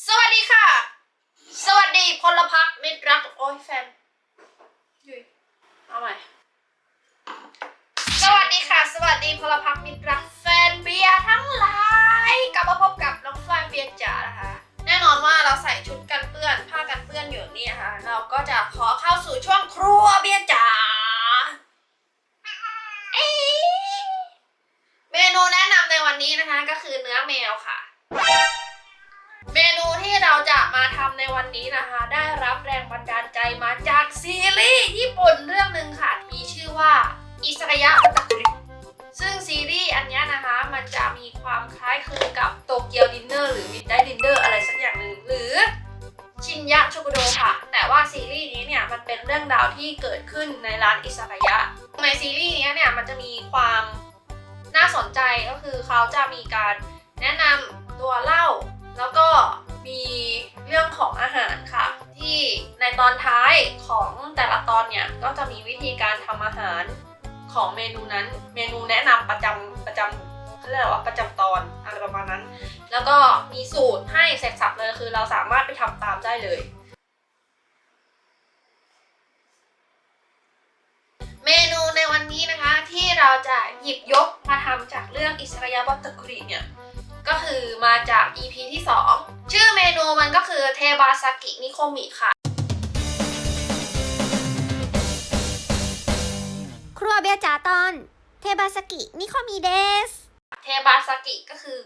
สวัสดีค่ะ สวัสดีพลพรรคมิตรรักโอ้ยแฟนยุยเอาใหม่สวัสดีค่ะ สวัสดีพลพรรคมิตรรักแฟนเบียร์ทั้งหลายกลับมาพบกับน้องฝ้ายเบียร์จ๋านะคะ แน่นอนว่าเราใส่ชุดกันเปื้อนผ้ากันเปื้อนอยู่นี่นะคะ เราก็จะขอเข้าสู่ช่วงครัวเบียร์จ๋าเอ๊ะเมนูแนะนำในวันนี้นะคะก็คือเนื้อแมวค่ะ เมนูที่เราจะมาทำในวันนี้นะคะ ได้รับแรงบันดาลใจมาจากซีรีส์ญี่ปุ่นเรื่องหนึ่งค่ะ มีชื่อว่าอิสกายะอัตตะกุริซึ่งซีรีส์อันนี้นะคะ มันจะมีความคล้ายคลึงกับโตเกียวดินเนอร์หรือมิดไดดินเนอร์อะไรสักอย่างหนึ่งหรือชินยะโชกุโดค่ะ แต่ว่าซีรีส์นี้เนี่ยมันเป็นเรื่องราวที่เกิดขึ้นในร้านอิสกายะ ในซีรีส์นี้เนี่ยมันจะมีความน่าสนใจก็คือเขาจะมีการแนะนำตัวเล้า แล้วก็มีเรื่องของอาหารค่ะ ที่ในตอนท้ายของแต่ละตอนเนี่ยก็จะมีวิธีการทำอาหารของเมนูนั้น เมนูแนะนำประจำประจำเขาเรียกว่าประจำตอนอะไรประมาณนั้น แล้วก็มีสูตรให้เสร็จสับเลยคือเราสามารถไปทำตามได้เลย เมนูในวันนี้นะคะที่เราจะหยิบยกมาทำจากเรื่องอิสระยาบัตตะกุริเนี่ย ก็คือมาจาก EP ที่ 2 ชื่อเมนูมันก็คือเทบาซากินิโคมิค่ะ ครัวเบียร์จ๋าตอน เทบาสกินิโคมิเดส เทบาซากิก็คือ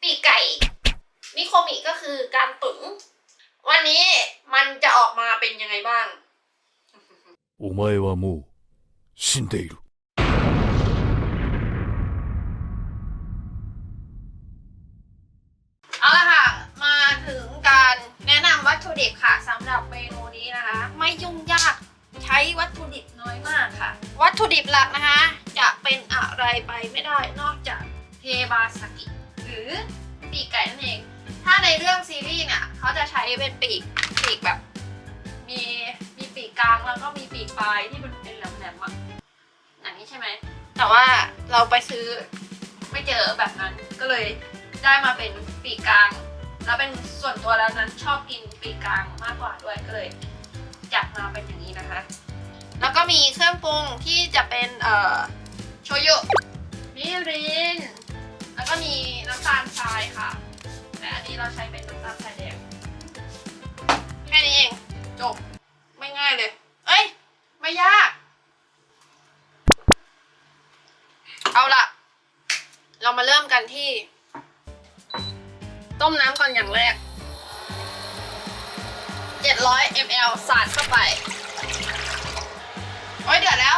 ปีกไก่ นิโคมิก็คือการตุ๋นวันนี้มันจะออกมาเป็นยังไงบ้าง お前はもう死んでいる。 การแนะนำวัตถุดิบค่ะสำหรับเมนูนี้นะคะ ไม่ยุ่งยากใช้วัตถุดิบน้อยมากค่ะ วัตถุดิบหลักนะคะ จะเป็นอะไรไปไม่ได้นอกจากเทบาสกิหรือปีกไก่นั่นเอง ถ้าในเรื่องซีรีส์เนี่ยเขาจะใช้เป็นปีกปีกแบบ มีมีปีกกลางแล้วก็มีปีกปลายที่มันเป็นแหลมๆอะอย่างนี้ใช่ไหมแต่ว่าเราไปซื้อไม่เจอแบบนั้นก็เลยได้มาเป็นปีกกลาง แล้วเป็นส่วนตัวแล้วนั้นชอบกินปีกกลางมากกว่าด้วยก็เลยจัดมาเป็นอย่างนี้นะคะ แล้วก็มีเครื่องปรุงที่จะเป็นเอ่อโชยุมิริน แล้วก็มีน้ำตาลทรายค่ะ แต่อันนี้เราใช้เป็นน้ำตาลทรายแดงแค่นี้เองจบไม่ง่ายเลย เอ้ย ไม่ยาก เอาล่ะเรามาเริ่มกันที่ ต้มน้ำก่อนอย่างแรก 700 ml สาดเข้าไป โอ้ยเดือดแล้ว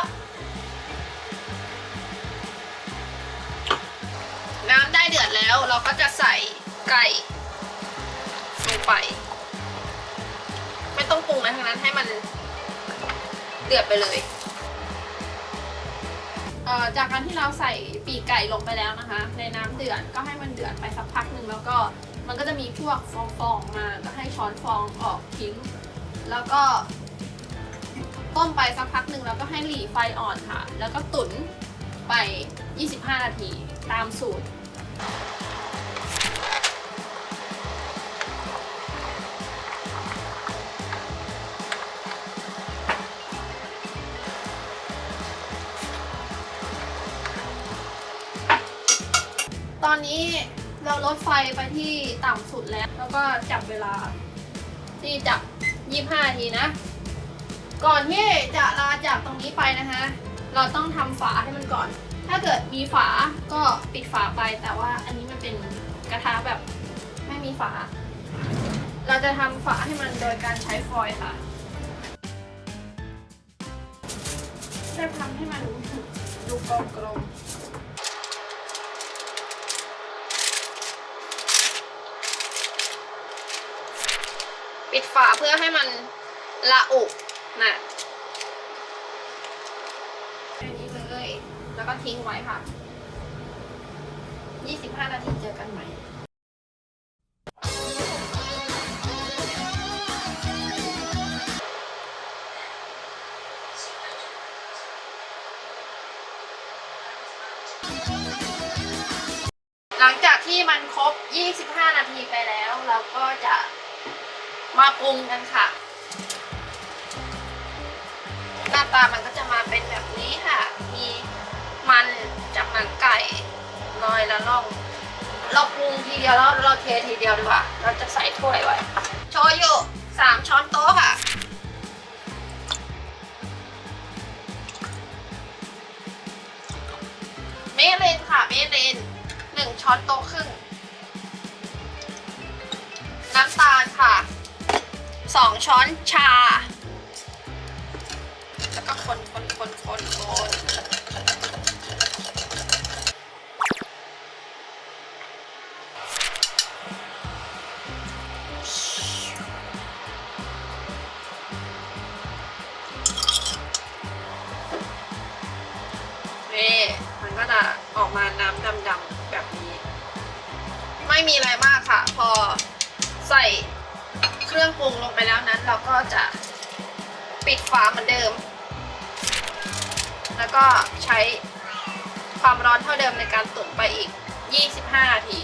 น้ำได้เดือดแล้วเราก็จะใส่ไก่ลงไป ไม่ต้องปรุงอะไรทั้งนั้นให้มันเดือดไปเลยเอ่อจากการที่เราใส่ปีกไก่ลงไปแล้วนะคะ ในน้ำเดือดก็ให้มันเดือดไปสักพักหนึ่งแล้วก็ มันก็จะมีพวกฟองๆอมาก็ให้ช้อนฟองออกทิ้ง แล้วก็ต้มไปสักพักหนึ่งแล้วก็ให้หลีไฟอ่อนค่ะ แล้วก็ตุ๋นไป 25 นาที ตามสูตร ไฟไปที่ต่ำสุดแล้ว แล้วก็จับเวลา ที่จับ 25นาทีนะ ก่อนที่จะลาจากตรงนี้ไปนะคะ เราต้องทำฝาให้มันก่อน ถ้าเกิดมีฝาก็ปิดฝาไป แต่ว่าอันนี้มันเป็นกระทะแบบไม่มีฝา เราจะทำฝาให้มันโดยการใช้ฟอยล์ค่ะจะทำให้มันดูกลมๆ ปิดฝาเพื่อให้มันละอุนะแค่นี้เลยแล้วก็ทิ้งไว้ค่ะ 25 นาทีเจอกันใหม่หลังจากที่มันครบ 25 นาทีไปแล้ว เราก็จะ มาปรุงกันค่ะ หน้าตามันก็จะมาเป็นแบบนี้ค่ะ มีมันจากหนังไก่ลอยละล่อง เราปรุงทีเดียวแล้วเราเททีเดียวดีกว่า เราจะใส่ถ้วยไว้ โชยุสามช้อนโต๊ะค่ะเมเลนค่ะเมเลนหนึ่งช้อนโต๊ะครึ่ง น้ำตาลค่ะ สองช้อนชา แล้วก็คนคนคนคนคน ปิดฝาเหมือนเดิม แล้วก็ใช้ความร้อนเท่าเดิมในการตุ๋นไปอีก 25นาที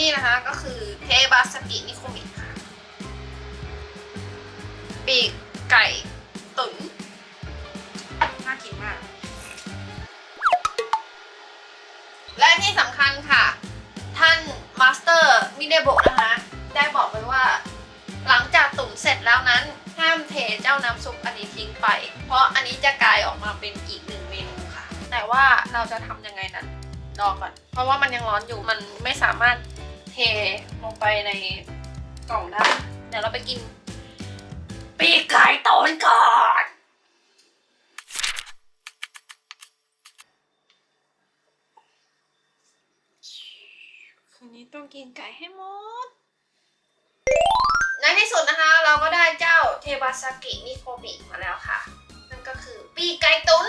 นี่นะคะก็คือเทบาสกินิโคมิค่ะ ปีกไก่ตุ๋นน่ากินมาก และที่สำคัญค่ะ ท่านมาสเตอร์มิเดโบนะคะ ได้บอกไว้ว่า หลังจากตุ๋นเสร็จแล้วนั้น ห้ามเทเจ้าน้ำซุปอันนี้ทิ้งไป เพราะอันนี้จะกลายออกมาเป็นอีกหนึ่งเมนูค่ะ แต่ว่าเราจะทำยังไงนั้นรอก่อน เพราะว่ามันยังร้อนอยู่ มันไม่สามารถ เทลงไปในกล่องได้ เดี๋ยวเราไปกิน ปีกไก่ตุ๋นก่อนคืนนี้ต้องกินไก่ให้หมด ในที่สุดนะคะ เราก็ได้เจ้าเทบาซากินิโคบิมาแล้วค่ะ นั่นก็คือปีกไก่ตุ๋น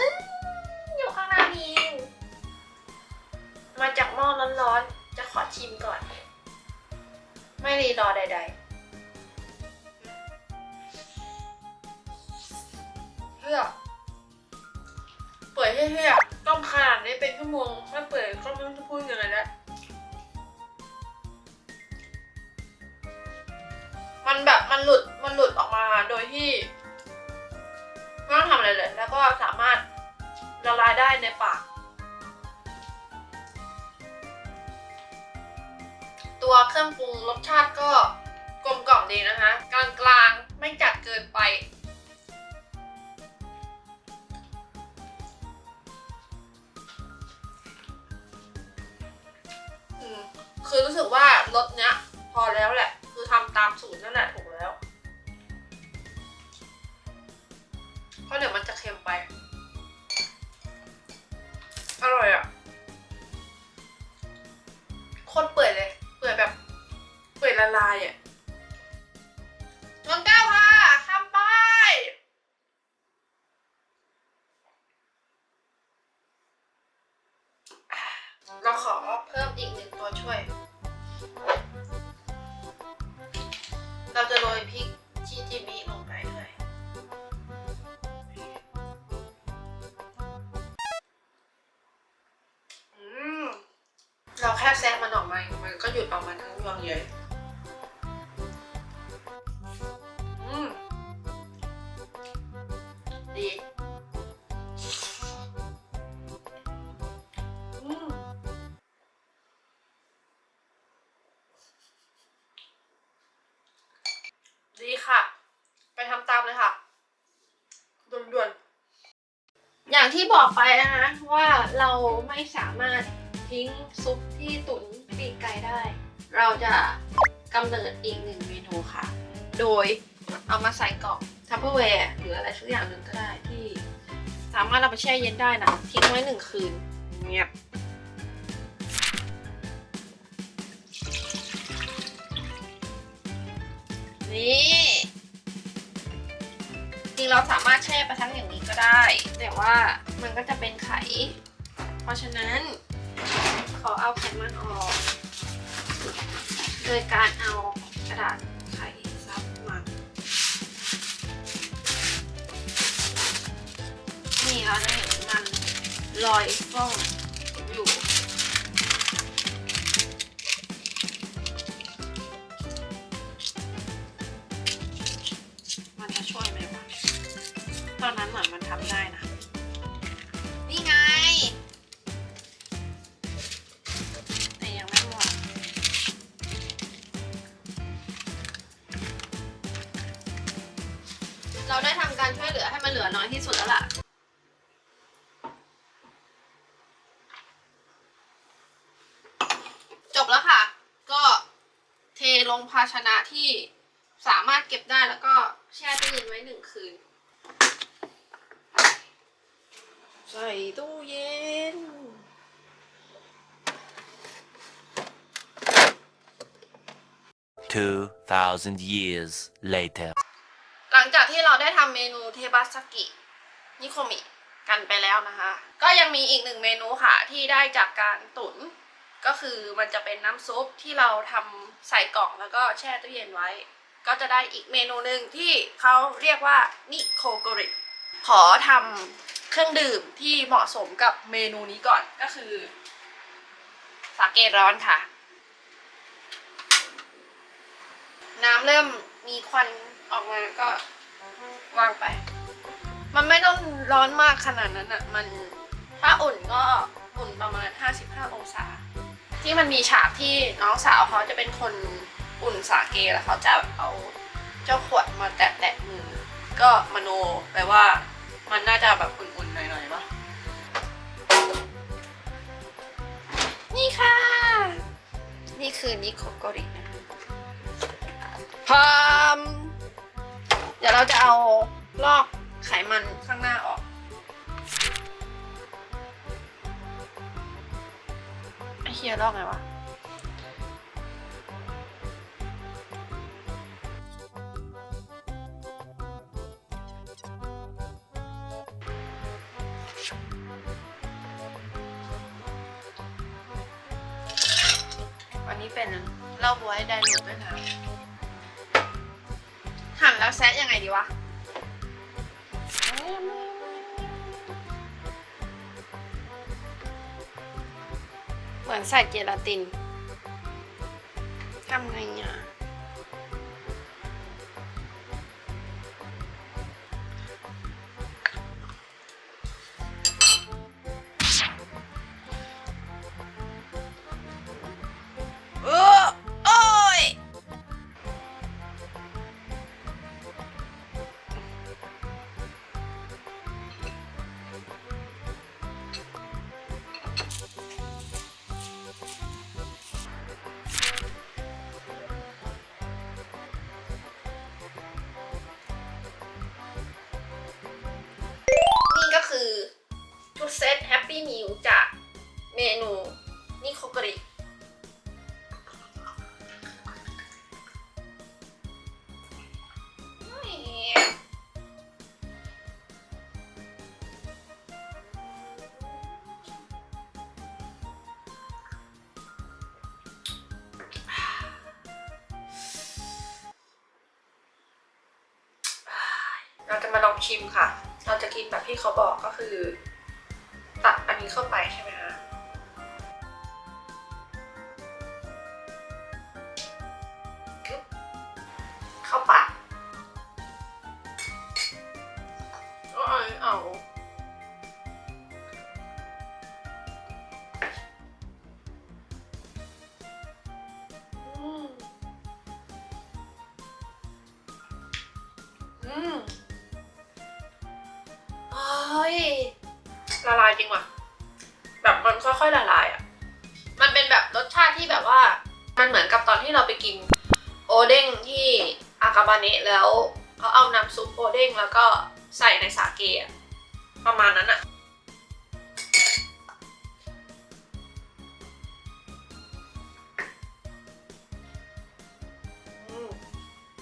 ละลายได้ในปาก ตัวเครื่องปรุงรสชาติก็กลมกล่อมดีนะคะกลางกลางๆไม่จัดเกินไป คนเปื่อยเลย ค่แซะมันออกมามันก็หยุดออกมาทั้งยวงเลยอืมดีอืมดีค่ะ ไปทำตามเลยค่ะด่วนๆอย่างที่บอกไปนะคะว่าเราไม่สามารถ ทิ้งซุปที่ตุ๋นปีกไก่ได้ เราจะกำเนิดอีกหนึ่งเมนูค่ะ โดยเอามาใส่กล่องทัพเปอร์แวร์หรืออะไรสักอย่างหนึ่งก็ได้ที่ สามารถเอาไปแช่เย็นได้นะทิ้งไว้หนึ่งคืนเงียบนี่จริงเราสามารถแช่ไปทั้งอย่างนี้ก็ได้ แต่ว่ามันก็จะเป็นไข เพราะฉะนั้น อเอาไขมันออก โดยการเอากระดาษไขซับมันนี่เราจะเห็นมันลอยฟ้อง การช่วยเหลือให้มันเหลือน้อยที่สุดแล้วล่ะจบแล้วค่ะ ก็เทลงภาชนะที่สามารถเก็บได้แล้วก็แช่ตู้เย็นไว้หนึ่งคืน ใส่ตู้เย็น 2,000 years later. ที่เราได้ทำเมนูเทบาสกินิโคมิกันไปแล้วนะคะ ก็ยังมีอีกหนึ่งเมนูค่ะที่ได้จากการตุ๋นก็คือมันจะเป็นน้ำซุปที่เราทำใส่กล่องแล้วก็แช่ตู้เย็นไว้ ก็จะได้อีกเมนูหนึ่งที่เขาเรียกว่านิโคโกริขอทำเครื่องดื่มที่เหมาะสมกับเมนูนี้ก่อนก็คือ สาเกร้อนค่ะ น้ำเริ่มมีควันออกมาก็ วางไป มันไม่ต้องร้อนมากขนาดนั้นอะมันถ้าอุ่นก็อุ่นประมาณ 55 องศา ที่มันมีฉากที่น้องสาวเขาจะเป็นคนอุ่นสาเกแล้วเขาจะเอาเจ้าขวดมาแตะๆมือ ก็มโนแปลว่ามันน่าจะแบบอุ่นๆหน่อยๆปะนี่ค่ะ นี่คือนิโคโกรินะพาม ดี๋ยวเราจะเอาลอกไขมันข้างหน้าออกไอเฮียลอกไงวะวันนี้เป็นเหล้าบวยไดรูดด้วยนะ หั่นแล้วแซะยังไงดีวะ เหมือนใส่เจลาตินทำไงอะ นิโคกริเราจะมาลองชิมค่ะ เราจะกินแบบที่เขาบอกก็คือ ตัดอันนี้เข้าไปใช่ไหม เข้าปากเอาเอาเอาอืมอืมเฮ้ยละลายจริงว่ะ แบบมันค่อยๆละลายอะ มันเป็นแบบรสชาติที่แบบว่า มันเหมือนกับตอนที่เราไปกิน โอเด้งที่อากาบานะแล้วเขาเอาน้ำซุปโอเด้งแล้วก็ใส่ในสาเกประมาณนั้นอะ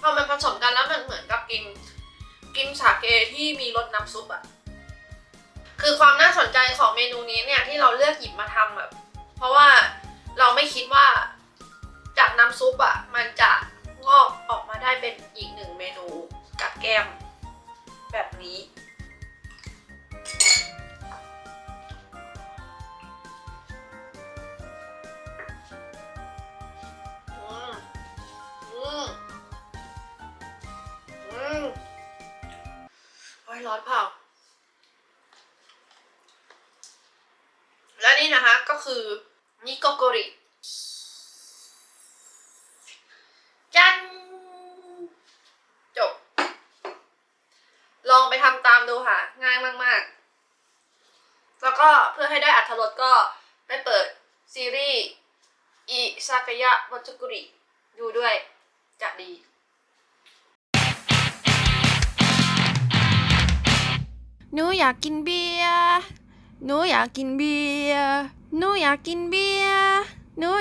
พอมันผสมกันแล้วมันเหมือนกับกิน กินสาเกที่มีรสน้ำซุปอะคือความน่าสนใจของเมนูนี้เนี่ยที่เราเลือกหยิบมาทำแบบ เพราะว่า ก็เพื่อให้ได้อัธรสก็ไปเปิดซีรีส์อิซากยะวัจกุริดูด้วยจะดี หนูอยากกินเบียร์ หนูอยากกินเบียร์ หนูอยากกินเบียร์